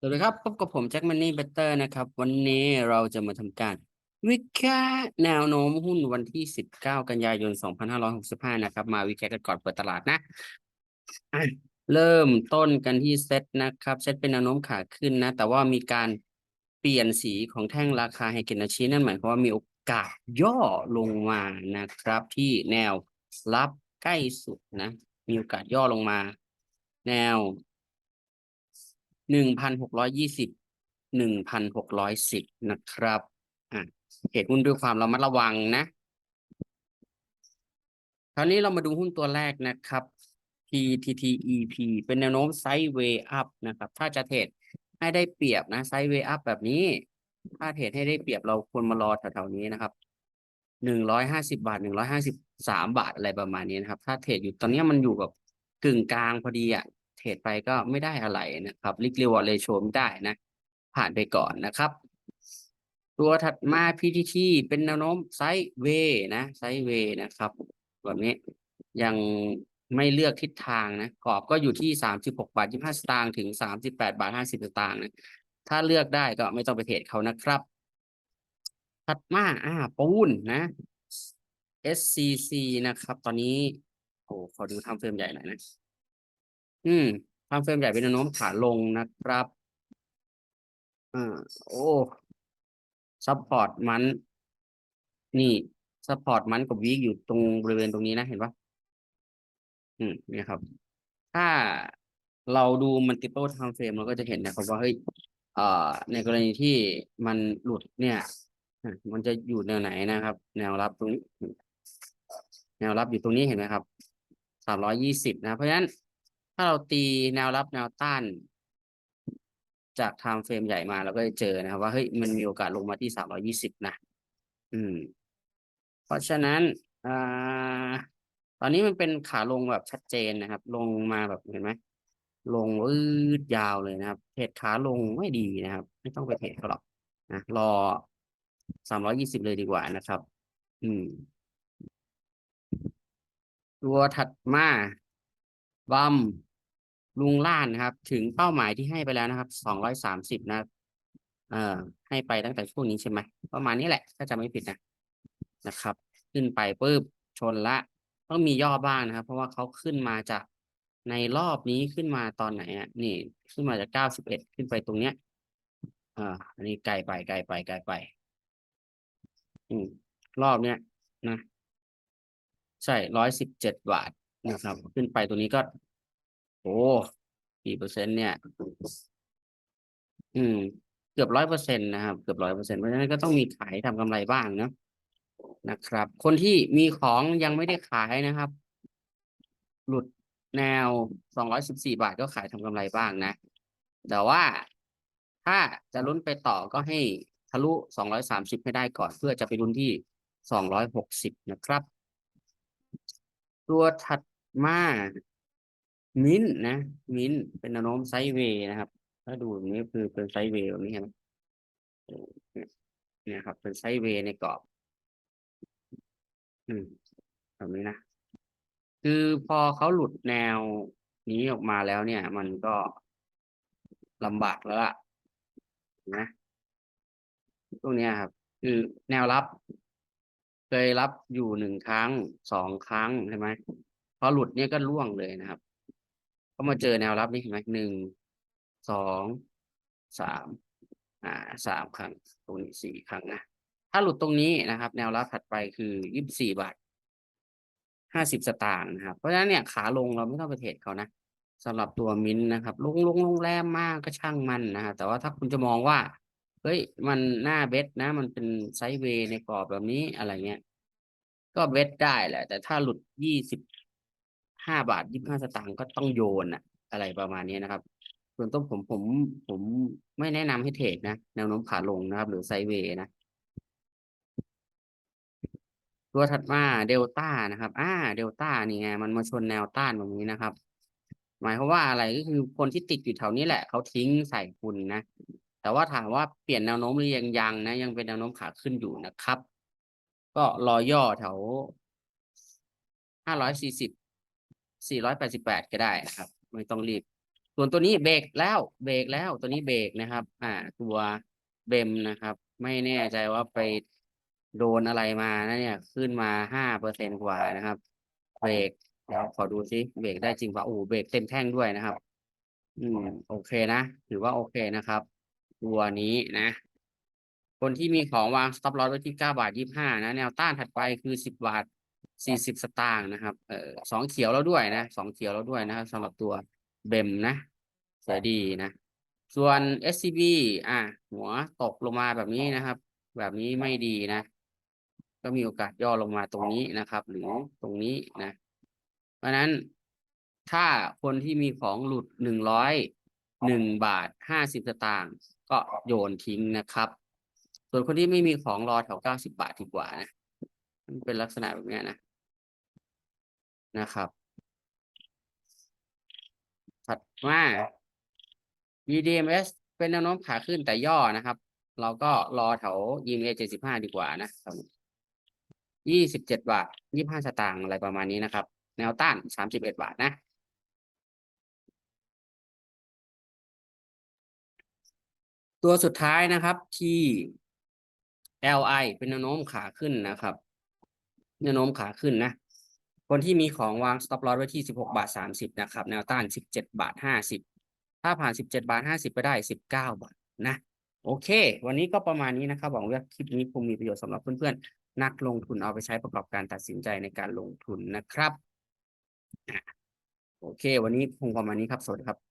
สวัสดีครับพบกับผมแจ็คมันนี่เบเตอร์นะครับ วันนี้เราจะมาทำการ วิเคราะห์แนวโน้มหุ้นวันที่ 19 กันยายน 2565 นะครับ มาวิเคราะห์กันก่อนเปิดตลาดนะ เริ่มต้นกันที่เซตนะครับ เซตเป็นแนวโน้มขาขึ้นนะ แต่ว่ามีการเปลี่ยนสีของแท่งราคาไฮเกนอาชินั่นหมายความว่ามีโอกาสย่อลงมานะครับ ที่แนวรับใกล้สุดนะ มีโอกาสย่อลงมา แนว หนึ่งพันหกร้อยยี่สิบหนึ่งพันหกร้อยสิบนะครับอะเหตุหุ้นด้วยความระมัดระวังนะ คราวนี้เรามาดูหุ้นตัวแรกนะครับ PTTEP เป็นแนวโน้มไซด์เวย์อัพนะครับ ถ้าจะเทรดให้ได้เปรียบนะไซด์เวย์อัพแบบนี้ ถ้าเทรดให้ได้เปรียบเราควรมารอแถวๆนี้นะครับหนึ่งร้อยห้าสิบาทหนึ่งร้อยห้าสิบสามบาทอะไรประมาณนี้นะครับ ถ้าเทรดอยู่ตอนนี้มันอยู่แบบกึ่งกลางพอดีอะ เทรดไปก็ไม่ได้อะไรนะครับ ลิกเรวอร์เรโชไม่ได้นะ ผ่านไปก่อนนะครับ ตัวถัดมา PTT เป็นแนวโน้มไซด์เวย์นะไซด์เวย์นะครับแบบนี้ยังไม่เลือกทิศทางนะกรอบก็อยู่ที่สามสิบหกบาทยี่ห้าสตางค์ถึงสามสิบแปดบาทห้าสิบสตางค์นะถ้าเลือกได้ก็ไม่ต้องไปเทรดเขานะครับ ถัดมาอ่าปูนนะ SCC นะครับ ตอนนี้ โอ้ขอดูทำเฟรมใหญ่หน่อยนะ อืมทำเฟรมใหญ่เป็นแนวโน้มขาลงนะครับ อ่า โอ้ซัพพอร์ตมัน นี่ซัพพอร์ตมันกับวีคอยู่ตรงบริเวณตรงนี้นะ เห็นปะอืมเนี่ยครับ ถ้าเราดู multiple time frame เราก็จะเห็นนะครับว่าเฮ้ยเอ่อ ในกรณีที่มันหลุดเนี่ยมันจะอยู่แนวไหนนะครับ แนวรับตรงนี้แนวรับอยู่ตรงนี้เห็นไหมครับสามร้อยยี่สิบนะ เพราะฉะนั้น ถ้าเราตีแนวรับแนวต้าน จาก time frame ใหญ่มาเราก็จะเจอนะครับ ว่าเฮ้ยมันมีโอกาสลงมาที่สามร้อยี่สิบนะ อืม เพราะฉะนั้นอ่าตอนนี้มันเป็นขาลงแบบชัดเจนนะครับ ลงมาแบบเห็นไหมลงวืดยาวเลยนะครับเทรดขาลงไม่ดีนะครับ ไม่ต้องไปเทรดเขาหรอกนะรอสามร้อยี่สิบเลยดีกว่านะครับ อืม ตัวถัดมาบัม ลุงล่านนะครับ ถึงเป้าหมายที่ให้ไปแล้วนะครับสองร้อยสามสิบนะเอ่อให้ไปตั้งแต่ช่วงนี้ใช่ไหมประมาณนี้แหละถ้าจะไม่ผิดนะนะครับ ขึ้นไปปุ๊บชนละ ต้องมีย่อบ้างนะครับ เพราะว่าเขาขึ้นมาจากในรอบนี้ขึ้นมาตอนไหนอะนี่ ขึ้นมาจากเก้าสิบเอ็ดขึ้นไปตรงเนี้ยอ่าอันนี้ไกลไปไกลไปไกลไป อืมรอบเนี้ยนะ ใช่ร้อยสิบเจ็ดบาทนะครับ ขึ้นไปตัวนี้ก็ อ้กี่เปอร์เซ็นต์เนี่ย อืม เกือบร้อยเปอร์เซ็นต์นะครับ เกือบร้อยเปอร์เซ็นต์เพราะฉะนั้นก็ต้องมีขายทำกำไรบ้างนะนะครับ คนที่มีของยังไม่ได้ขายนะครับ หลุดแนวสองร้อยสิบสี่บาทก็ขายทำกำไรบ้างนะ แต่ว่าถ้าจะลุ้นไปต่อก็ให้ทะลุสองร้อยสามสิบให้ได้ก่อนเพื่อจะไปลุ้นที่สองร้อยหกสิบนะครับ ตัวถัดมา มินนะ มินเป็นแนวโน้มไซด์เวย์นะครับ ถ้าดูแบบนี้คือเป็นไซด์เวย์แบบนี้เห็นไหมเนี่ยครับ เป็นไซด์เวย์ในกรอบ อืมแบบนี้นะ คือพอเขาหลุดแนวนี้ออกมาแล้วเนี่ย มันก็ลำบากแล้วล่ะนะตรงนี้ครับ คือแนวรับ เคยรับอยู่หนึ่งครั้งสองครั้งใช่ไหมพอหลุดเนี่ยก็ล่วงเลยนะครับ ก็มาเจอแนวรับนี่เห็นไหมหนึ่งสองสามอ่าสามครั้งตรงนี้สี่ครั้งนะถ้าหลุดตรงนี้นะครับ แนวรับถัดไปคือยี่สิบสี่บาทห้าสิบสตางค์นะครับ เพราะฉะนั้นเนี่ยขาลงเราไม่ต้องไปเทรดเขานะสำหรับตัวมินนะครับ ลงลงลงแรมมากก็ช่างมันนะครับแต่ว่าถ้าคุณจะมองว่าเฮ้ยมันหน้าเบสนะ มันเป็นไซด์เวย์ในกรอบแบบนี้อะไรเงี้ย ก็เบสได้แหละ แต่ถ้าหลุดยี่สิบ ห้าบาทยี่สิบห้าสตางค์ก็ต้องโยนอะอะไรประมาณนี้นะครับ ส่วนต้นผมผมผมไม่แนะนำให้เทรดนะ แนวโน้มขาลงนะครับ หรือไซเวย์นะตัวถัดมาเดลต้านะครับ อ่า เดลต้านี่ไงมันมาชนแนวต้านแบบนี้นะครับ หมายความว่าอะไรก็คือคนที่ติดอยู่แถวนี้แหละเขาทิ้งใส่คุณนะ แต่ว่าถามว่าเปลี่ยนแนวโน้มหรือยังยังนะ ยังเป็นแนวโน้มขาขึ้นอยู่นะครับ ก็รอย่อแถวห้าร้อยสี่สิบ สี่ร้อยแปดสิบแปดก็ได้นะครับ ไม่ต้องรีบ ส่วนตัวนี้เบรกแล้วเบรกแล้วตัวนี้เบรกนะครับ อ่า ตัวเบมนะครับ ไม่แน่ใจว่าไปโดนอะไรมานะเนี่ย ขึ้นมาห้าเปอร์เซ็นกว่านะครับเบรกเดี๋ยวขอดูซิเบรกได้จริงป่ะโอ้เบรกเต็มแท่งด้วยนะครับ อืม โอเคนะถือว่าโอเคนะครับ ตัวนี้นะ คนที่มีของวาง stop loss ไว้ที่เก้าบาทยี่ห้านะ แนวต้านถัดไปคือสิบบาท สี่สิบสตางค์นะครับ เออสองเขียวแล้วด้วยนะสองเขียวแล้วด้วยนะครับสำหรับตัวเบมนะสวยดีนะ ส่วน SCB อะ หัวตกลงมาแบบนี้นะครับ แบบนี้ไม่ดีนะ ก็มีโอกาสย่อลงมาตรงนี้นะครับ หรือตรงนี้นะ เพราะนั้นถ้าคนที่มีของหลุดหนึ่งร้อยหนึ่งบาทห้าสิบสตางค์ก็โยนทิ้งนะครับ ส่วนคนที่ไม่มีของรอแถวเก้าสิบาทดีกว่านะมันเป็นลักษณะแบบนี้นะ นะครับถัดมา BDMs เป็นแนวโน้มขาขึ้นแต่ย่อนะครับ เราก็รอแถว EMA เจ็ดสิบห้าดีกว่านะครับยี่สิบเจ็ดบาทยี่ห้าสตางค์อะไรประมาณนี้นะครับ แนวต้านสามสิบเอ็ดบาทนะตัวสุดท้ายนะครับที่ LI เป็นแนวโน้มขาขึ้นนะครับ แนวโน้มขาขึ้นนะ คนที่มีของวาง stop loss ไว้ที่สิบหกบาทสามสิบนะครับ แนวต้านสิบเจ็ดบาทห้าสิบถ้าผ่านสิบเจ็ดบาทห้าสิบไปได้สิบเก้าบาทนะ โอเค วันนี้ก็ประมาณนี้นะครับ หวังว่าคลิปนี้คงมีประโยชน์สำหรับเพื่อนๆ นักลงทุนเอาไปใช้ประกอบการตัดสินใจในการลงทุนนะครับ โอเค วันนี้คงประมาณนี้ครับ สวัสดีครับ